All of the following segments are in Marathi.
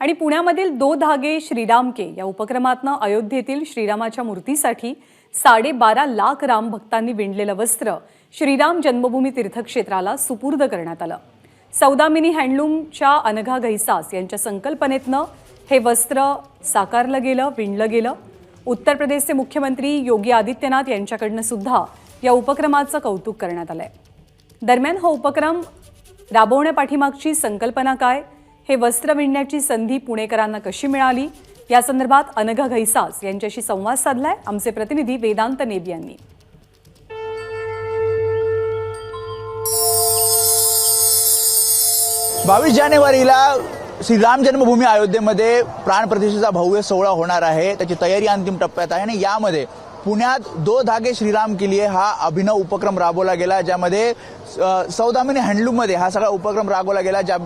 आणि पुण्यामधील दो धागे श्रीराम के या उपक्रमातनं अयोध्येतील श्रीरामाच्या मूर्तीसाठी साडेबारा लाख राम भक्तांनी विणलेलं वस्त्र श्रीराम जन्मभूमी तीर्थक्षेत्राला सुपूर्द करण्यात आलं. सौदामिनी हँडलूमच्या अनघा घैसास यांच्या संकल्पनेतनं हे वस्त्र साकारलं गेलं विणलं गेलं. उत्तर प्रदेशचे मुख्यमंत्री योगी आदित्यनाथ यांच्याकडनं सुद्धा या उपक्रमाचं कौतुक करण्यात आलंय. दरम्यान हा उपक्रम राबवण्यापाठीमागची संकल्पना काय? हे वस्त्र विणण्याची संधी पुणेकरांना कशी मिळाली? या संदर्भात अनघा घैसास यांच्याशी संवाद साधलाय. आमचे प्रतिनिधी वेदांत नेब यांनी. बावीस जानेवारीला श्रीराम जन्मभूमी अयोध्येमध्ये प्राणप्रतिष्ठेचा भव्य सोहळा होणार आहे. त्याची तयारी अंतिम टप्प्यात आहे आणि यामध्ये पुण्यात दो धागे श्रीराम के लिए हा अभिनव उपक्रम राबवला गेला ज्यामध्ये सौदामिनी हँडलूममध्ये हा सगळा उपक्रम राबवला गेला ज्या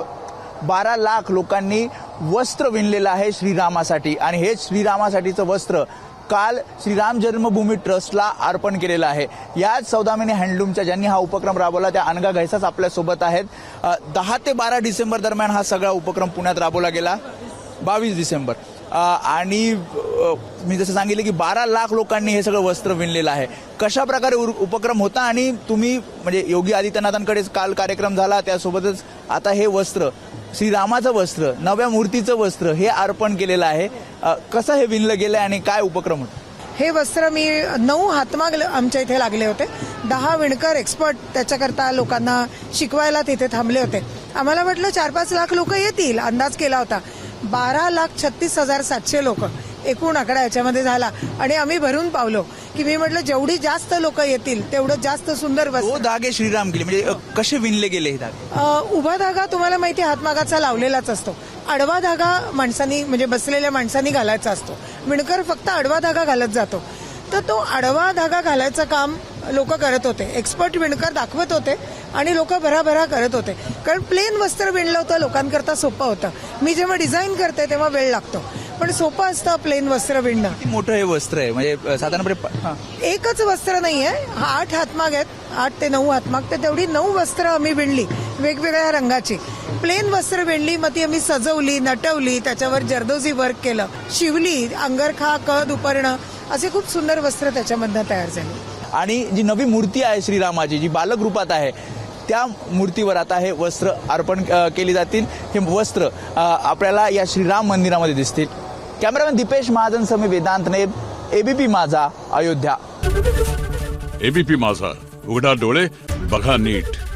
बारा लाख लोकांनी वस्त्र विणलेलं आहे श्रीरामासाठी. आणि हे श्रीरामासाठीचं वस्त्र काल श्रीराम जन्मभूमी ट्रस्टला अर्पण केलेलं आहे. याच सौदामिनी हँडलूमच्या ज्यांनी हा उपक्रम राबवला त्या अनगा घैसाच आपल्यासोबत आहेत. दहा ते बारा डिसेंबर दरम्यान हा सगळा उपक्रम पुण्यात राबवला गेला. बावीस डिसेंबर. आणि मी जसं सांगितलं की बारा लाख लोकांनी हे सगळं वस्त्र विणलेलं आहे. कशा प्रकारे उर- उपक्रम होता आणि तुम्ही म्हणजे योगी आदित्यनाथांकडेच काल कार्यक्रम झाला त्यासोबतच आता हे वस्त्र श्रीरामाचं वस्त्र नव्या मूर्तीचं वस्त्र हे अर्पण केलेलं आहे. कसं हे विणलं गेलं आणि काय उपक्रम होता? हे वस्त्र मी नऊ हातमाग आमच्या इथे लागले होते. दहा विणकर एक्सपर्ट त्याच्याकरता लोकांना शिकवायला तिथे थांबले होते. आम्हाला वाटलं चार पाच लाख लोक येतील अंदाज केला होता. बारा लाख छत्तीस हजार सातशे लोक. एकूण आकडा याच्यामध्ये झाला. आणि आम्ही भरून पावलो की मी म्हटलं जेवढी जास्त लोक येतील तेवढं जास्त सुंदर वस्त्र तो धागे श्रीराम केले. म्हणजे कसे विणले गेले हे धागे? उभा धागा तुम्हाला माहिती हातमागाचा लावलेलाच असतो. आडवा धागा माणसांनी म्हणजे बसलेल्या माणसांनी घालायचा असतो. विणकर फक्त आडवा धागा घालत जातो. तर तो आडवा धागा घालायचं काम लोक करत होते. एक्सपर्ट विणकर दाखवत होते आणि लोक भराभरा करत होते. कारण प्लेन वस्त्र विणलं होतं लोकांकरता सोपं होतं. मी जेव्हा डिझाईन करते तेव्हा वेळ लागतो. पण सोपं असतं प्लेन वस्त्र विणणं. किती मोठं हे वस्त्र आहे? म्हणजे साधारणपणे प- हा. एकच वस्त्र नाहीये हा आठ हातमाग आहेत. आठ ते नऊ हातमाग. तर तेवढी नऊ वस्त्र आम्ही विणली वेगवेगळ्या रंगाची. प्लेन वस्त्र विणली मग ती आम्ही सजवली नटवली त्याच्यावर जर्दोजी वर्क केलं. शिवली अंगरखा कद उपरणं असे खूप सुंदर वस्त्र त्याच्यामधनं तयार झाले. आणि जी नवी मूर्ती आहे श्रीरामाची जी बालक रूपात आहे त्या मूर्तीवर आता हे वस्त्र अर्पण अ, केली जातील. हे वस्त्र अ, आपल्याला या श्रीराम मंदिरामध्ये दिसतील. कॅमेरामॅन दीपेश महाजन समी वेदांतने एबीपी माझा अयोध्या. एबीपी माझा. उघडा डोळे बघा नीट.